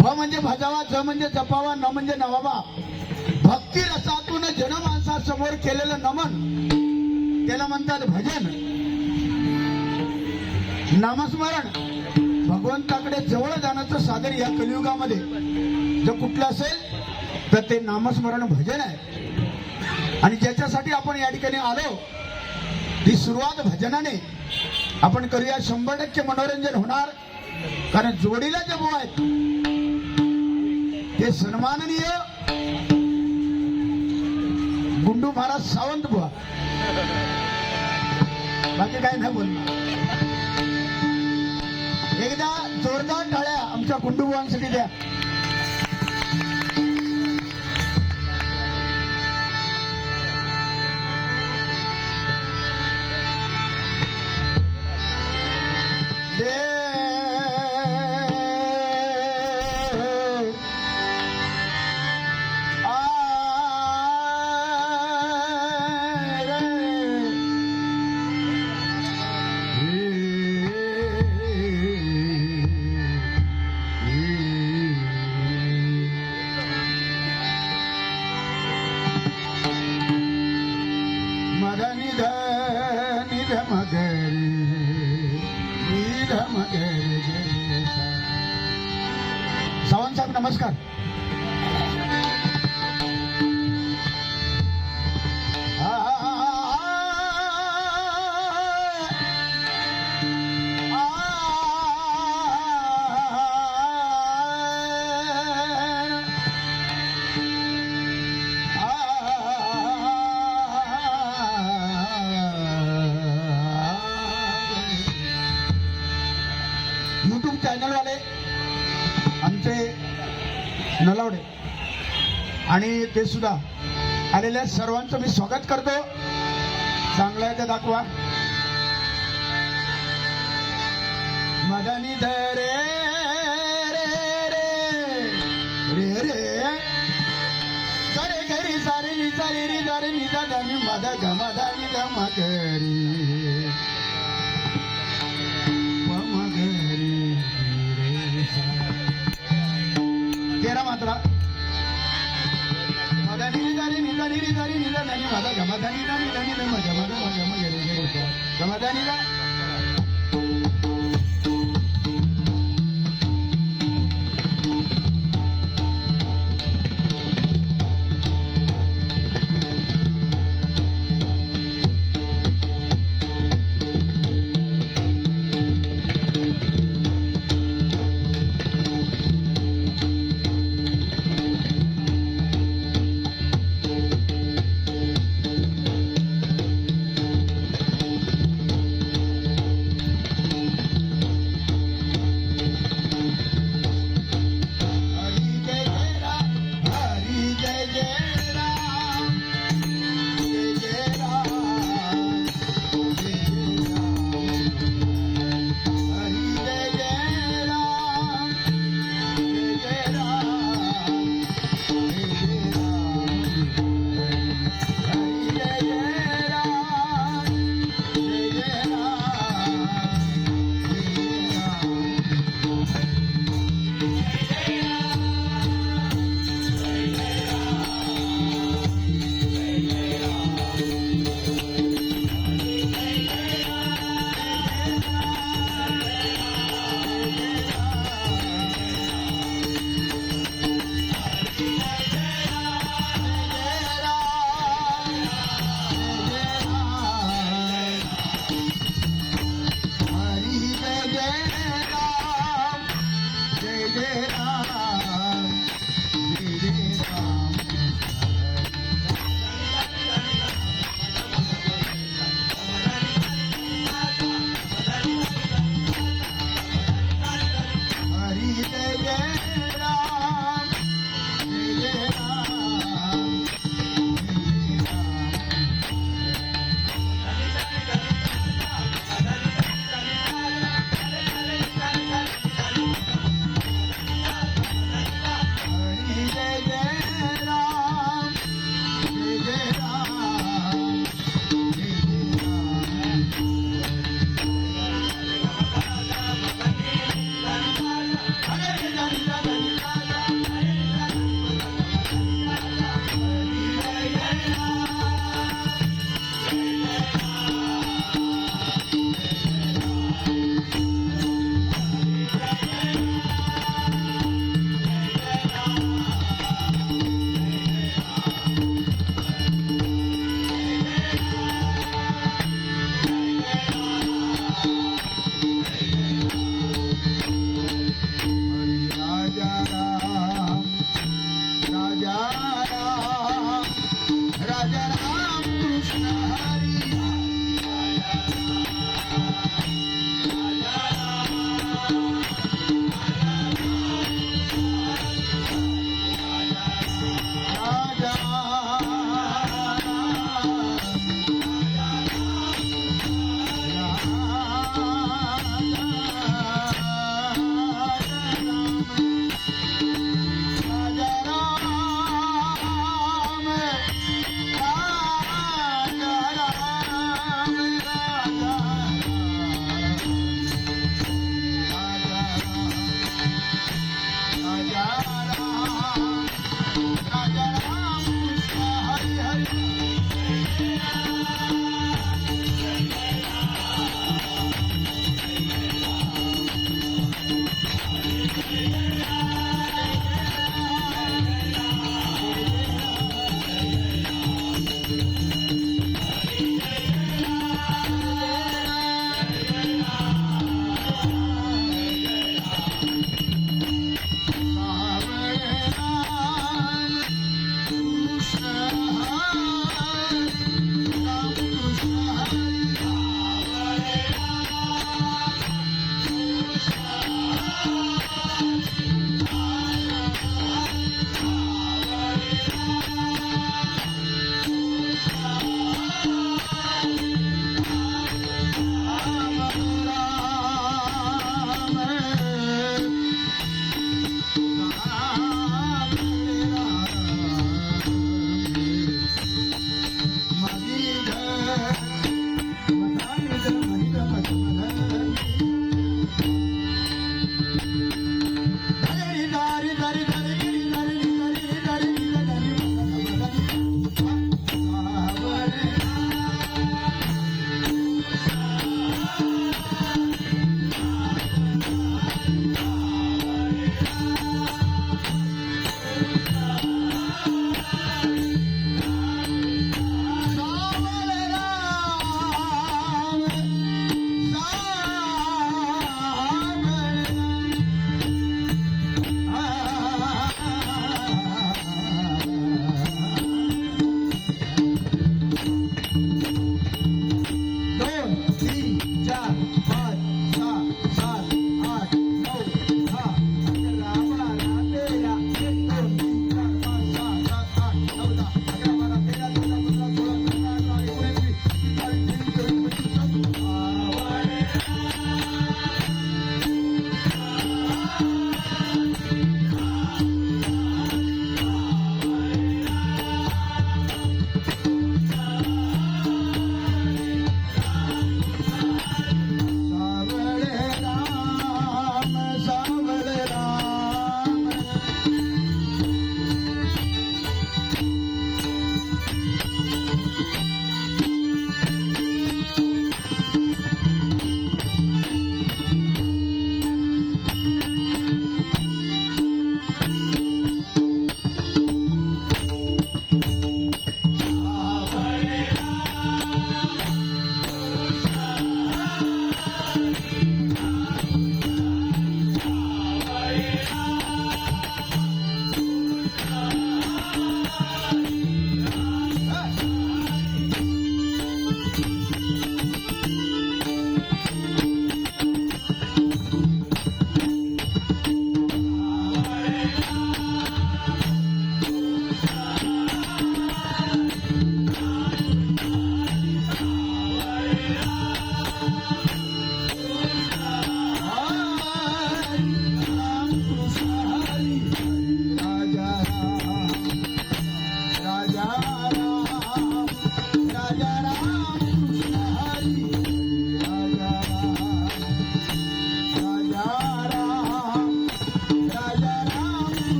भ म्हणजे भजावा ज म्हणजे जपावा न म्हणजे नवावा. भक्ती रसातून जन माणसासमोर केलेलं नमन त्याला म्हणतात भजन. नामस्मरण. भगवंताकडे जवळ जाण्याचं सादर या कलियुगामध्ये. जर कुठलं असेल तर ते नामस्मरण भजन आहे. आणि ज्याच्यासाठी आपण या ठिकाणी आलो ती सुरुवात भजनाने. आपण करूया शंभर टक्के मनोरंजन होणार. कारण जोडीला जे बुवा आहेत. ते सन्माननीय गुंडू महाराज सावंत बुवा. बाकी काय नाही बोलणार. एकदा जोरदार टाळ्या आमच्या गुंडू बुवांसाठी द्या. सावंत साहेब नमस्कार आणि ते सुद्धा आलेल्या सर्वांचं मी स्वागत करतो चांगलं आहे ते दाखवा मदनी धरे रे रे रे रे घरी सारे नि रे दारे नि दादा नि मद